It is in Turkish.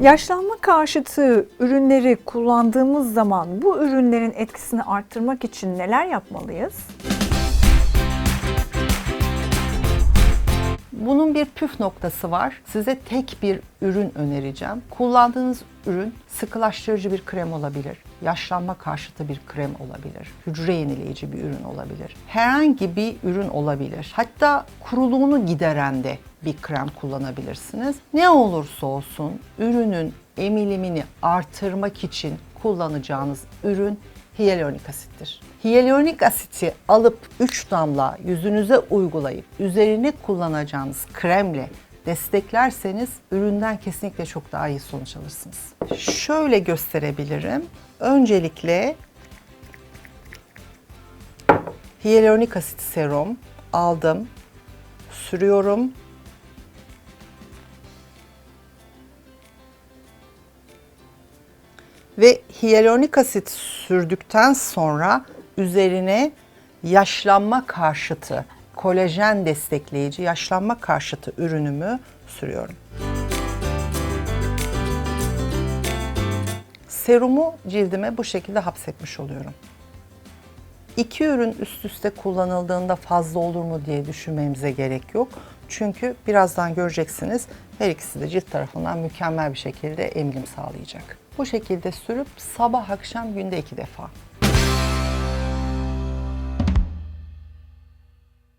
Yaşlanma karşıtı ürünleri kullandığımız zaman bu ürünlerin etkisini arttırmak için neler yapmalıyız? Bunun bir püf noktası var. Size tek bir ürün önereceğim. Kullandığınız ürün sıkılaştırıcı bir krem olabilir. Yaşlanma karşıtı bir krem olabilir. Hücre yenileyici bir ürün olabilir. Herhangi bir ürün olabilir. Hatta kuruluğunu gideren de bir krem kullanabilirsiniz. Ne olursa olsun ürünün emilimini artırmak için kullanacağınız ürün hyaluronik asittir. Hyaluronik asiti alıp 3 damla yüzünüze uygulayıp üzerine kullanacağınız kremle desteklerseniz üründen kesinlikle çok daha iyi sonuç alırsınız. Şöyle gösterebilirim. Öncelikle hyaluronik asit serum aldım, sürüyorum. Ve hyaluronik asit sürdükten sonra üzerine yaşlanma karşıtı, kolajen destekleyici yaşlanma karşıtı ürünümü sürüyorum. Serumu cildime bu şekilde hapsetmiş oluyorum. İki ürün üst üste kullanıldığında fazla olur mu diye düşünmemize gerek yok. Çünkü birazdan göreceksiniz her ikisi de cilt tarafından mükemmel bir şekilde emilim sağlayacak. Bu şekilde sürüp sabah akşam günde iki defa.